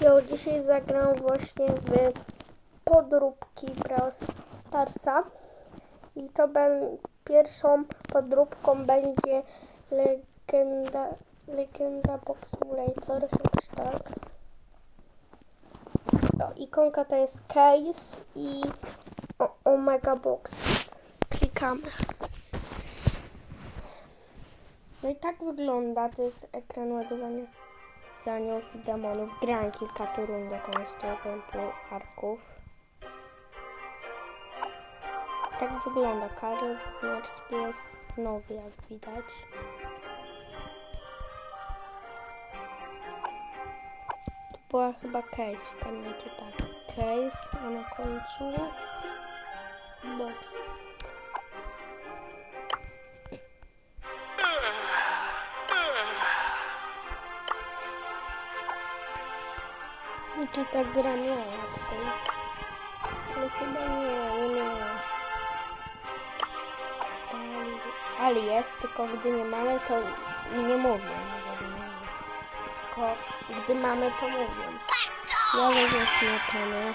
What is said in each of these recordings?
Jo, dzisiaj zagram właśnie w podróbki Brawl Starsa. I to ben, pierwszą podróbką będzie legenda, legenda Box Simulator, jakoś tak. O, ikonka to jest case i o, Omega Box. Klikamy. No i tak wygląda, to jest ekran ładowania zaniów i demonów. Grałem kilka turów do konstruowania pucharków. Tak wygląda. Karol Zgniarski jest nowy, jak widać. To była chyba case, w pamięci tak. Case, a na końcu box. Czy ta gra miała? Ale chyba nie, nie miała. Ale- jest, tylko gdy nie mamy, to nie mamy. Tylko gdy mamy, to mówią. Ja wezmę śmietanę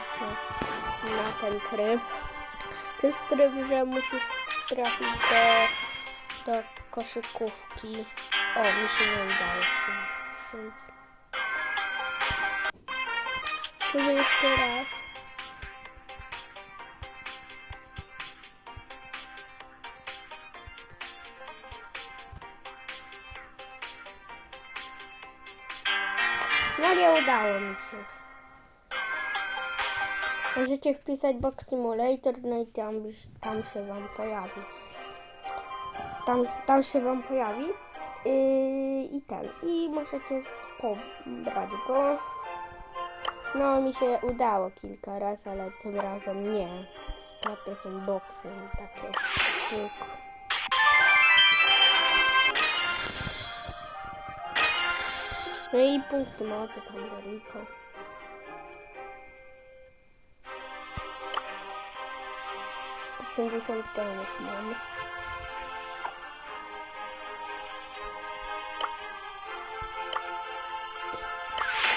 na, na ten tryb. To jest tryb, że musisz trafić do, do koszykówki. O, mi się nie udało. Więc... Może jeszcze raz. No nie udało mi się. Możecie wpisać Box Simulator, no i tam, tam się wam pojawi. Tam, tam się wam pojawi. Yy, I ten. I możecie pobrać go. No, mi się udało kilka razy, ale tym razem nie. W sklepie są boksy takie. Łuk. No i punkty mocy tam do Rico. Osiemdziesiąt gemów mam.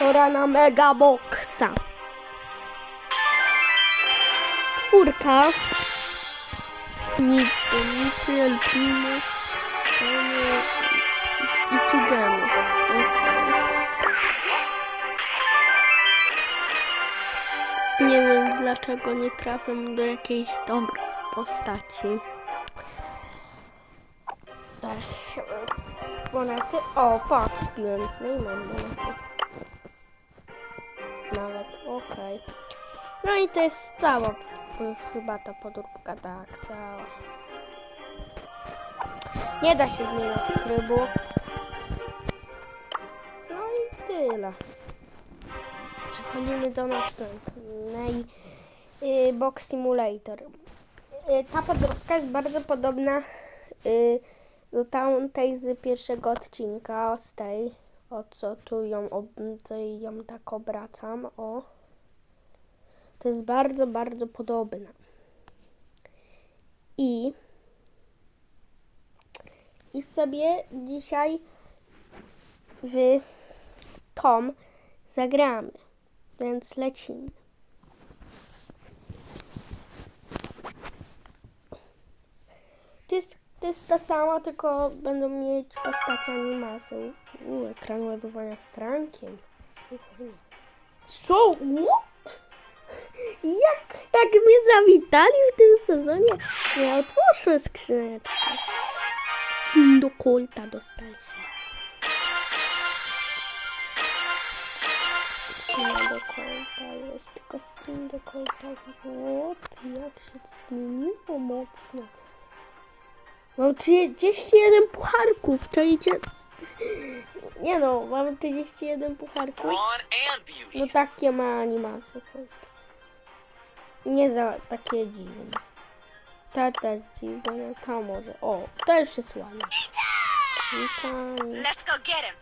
Pora na mega boxa. Czwórka. Nity, nity, alpiny. I tygany. Nie wiem dlaczego nie trafię do jakiejś dobrej postaci. Tak. Monety. O, patrz, wbiłem. No i mam monety okej. No i to jest cała, chyba ta podróbka, tak, cała. Nie da się zmieniać trybu. No i tyle. Przechodzimy do następnej. Y, Box Simulator. Y, ta podróbka jest bardzo podobna y, do tamtej z pierwszego odcinka, z tej o co tu ją, ob- co ją tak obracam, o. To jest bardzo, bardzo podobne. I i sobie dzisiaj w Tom zagramy. Więc lecimy. To jest, to jest ta sama, tylko będą mieć postacie animacją. U, ekran ładowania strankiem. Co? What? Jak tak mnie zawitali w tym sezonie? Ja otworzę skrzyneczkę. Skin do Colta dostaliśmy. Skin do Colta jest, tylko skin do Colta. What? Jak się to zmieniło mocno. Mam 31 pucharków, czajcie? Nie no, mam 31 pucharków. No takie ma animacje. Nie za takie dziwne. Ta też dziwne, ta może. O, to już jest ładne. Witam. Let's go get him.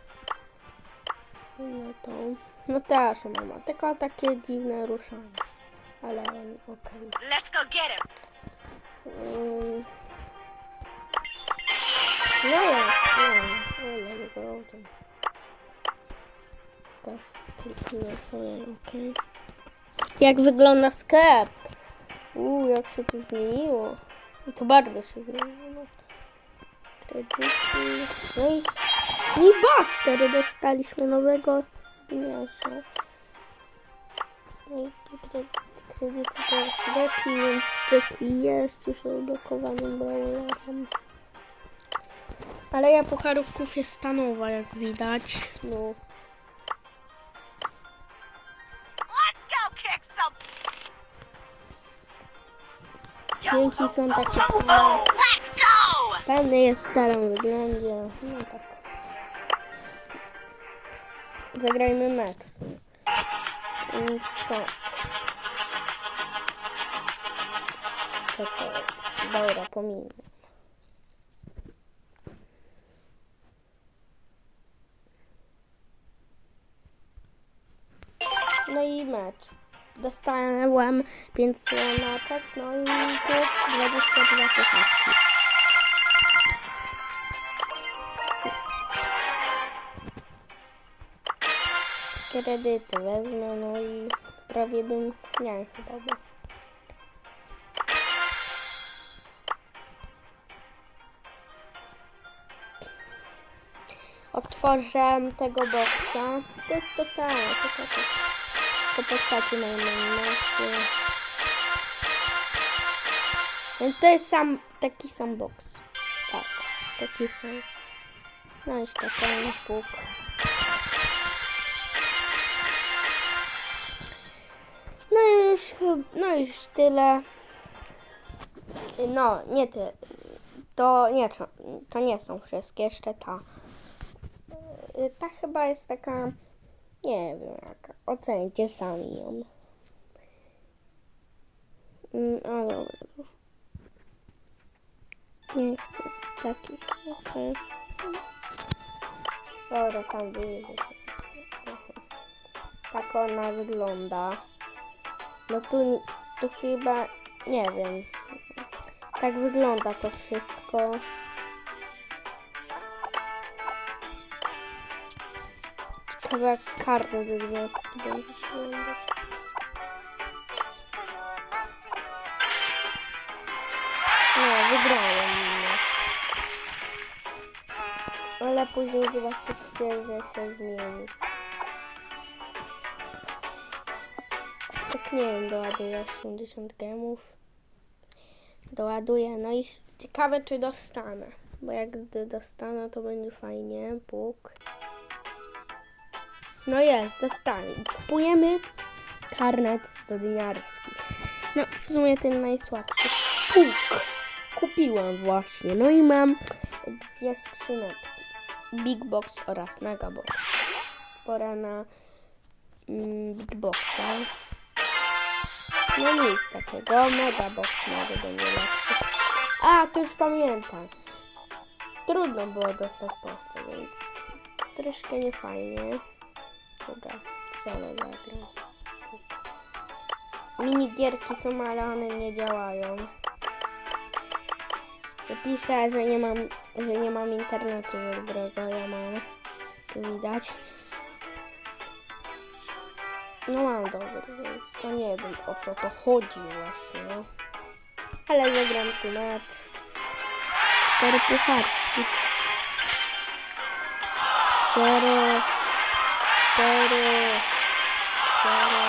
No to. No też mama, tylko takie dziwne ruszanie. Ale okej. Let's go get him. Ym. No jest, no, ale go. Teraz kliknę sobie, okej. Jak wygląda sklep? Uuu, jak się tu zmieniło. I to bardzo się zmieniło. Kredyty. No i, i Buster dostaliśmy nowego miasta. No i te kredyty, kredyty teraz lepiej, więc Jackie jest już odblokowanym brawlerem. Ale ja pucharówków jest stanowa, jak widać. No. Dźwięki są takie go. Pewny jest w starym wyglądzie. No tak. Zagrajmy mecz. Stop. Co to? Dobra, pominę. No i mecz. Dostałem 5 słonaczek, no i tu 22 tysiące. kredyty wezmę, no i prawie bym, nie chyba. Otworzę tego boksa. To jest to samo, to, to postaci najmniejsze. Więc to jest sam, taki sam boks. Tak, taki sam. No i jeszcze ten puk. No i już, no już tyle. No, nie ty. To nie, to, nie są wszystkie, jeszcze ta. Ta chyba jest taka, nie wiem jaka. Ocencie sami ją. Mm, A dobra. Nie chcę takich. okej. Dobra, tam wyjdzie. Tak ona wygląda. No tu, tu chyba, nie wiem. Tak wygląda to wszystko. Jak karta ze tu będzie wyglądać. No, wygrałem. No. Ale później zobaczycie, że się zmieni. Tak nie wiem, doładuję 80 gemów. Doładuję, no i ciekawe czy dostanę. Bo jak dostanę, to będzie fajnie. Puk. No jest, dostanę. Kupujemy karnet zadyniarski. No, w sumie ten najsłabszy. Puk. Kupiłam właśnie. No i mam dwie skrzyneczki. Big Box oraz Mega Box. Pora na mm, Big Boxa. No nic takiego, mega box może będzie lepszy. A, to już pamiętam. Trudno było dostać postę, więc troszkę niefajnie. Dobra, solo zagram. Minigierki są, ale one nie działają. Piszę, że nie mam, że nie mam internetu dobrego, ja mam. Widać. No mam dobry, więc to nie wiem o co to chodzi właśnie. Ale zagram tu mecz. Cztery pucharki. Cztery. Cztery. Cztery.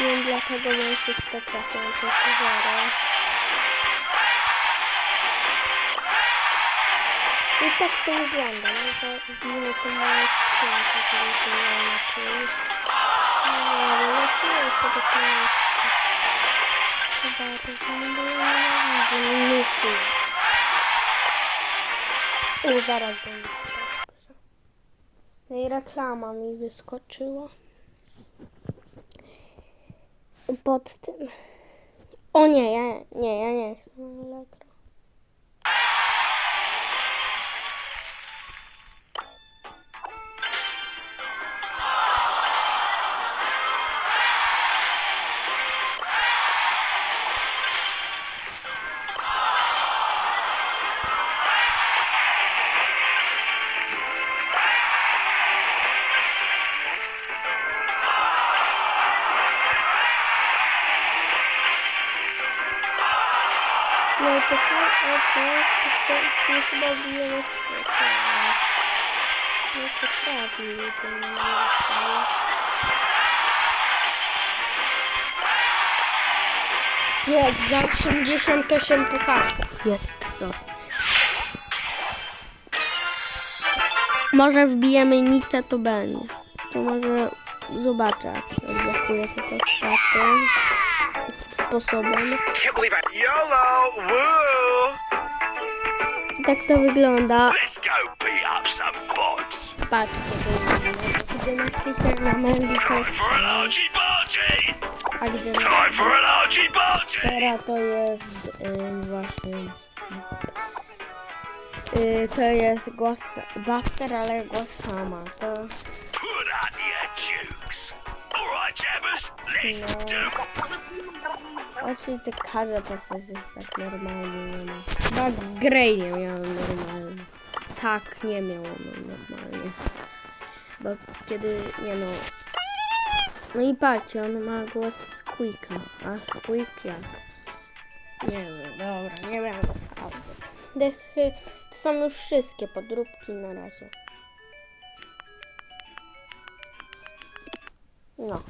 Nie wiem dlaczego mam się trafią to zero. I tak to wygląda, no że wbijmy to moje skrzynki, które tu mam lepiej. Nie wiem, lepiej jest to takie miejsce. Chyba to nienawidzę minusy. U, zaraz będzie. No i reklama mi wyskoczyła. Pod tym. O nie, ja nie, ja nie chcę Allegro. czekaj, okej, to nie chyba bijemy sklepy. Nie to prawie, to nie jest za 88 pucharów jest coś. Może wbijemy nitę, to będzie. To może zobaczę, jak odblokuję te postacie sposobem. Tak to wygląda. Let's go beat up some bots. Patrzcie. Gdy na bargy! a bargy! Teraz to jest ym, właśnie. To jest głos Buster, ale głos sama. To Put out your jukes. Alright, jabbers, let's No. Każda postać jest tak normalnie nie ma. Chyba Grey nie miałem normalnie. Tak, nie miałem normalnie. Bo kiedy, nie no. No i patrzcie, on ma głos Squeaka. A Squeak jak? Nie wiem, dobra, nie wiem sprawdzę. Desy, to są już wszystkie podróbki na razie. No.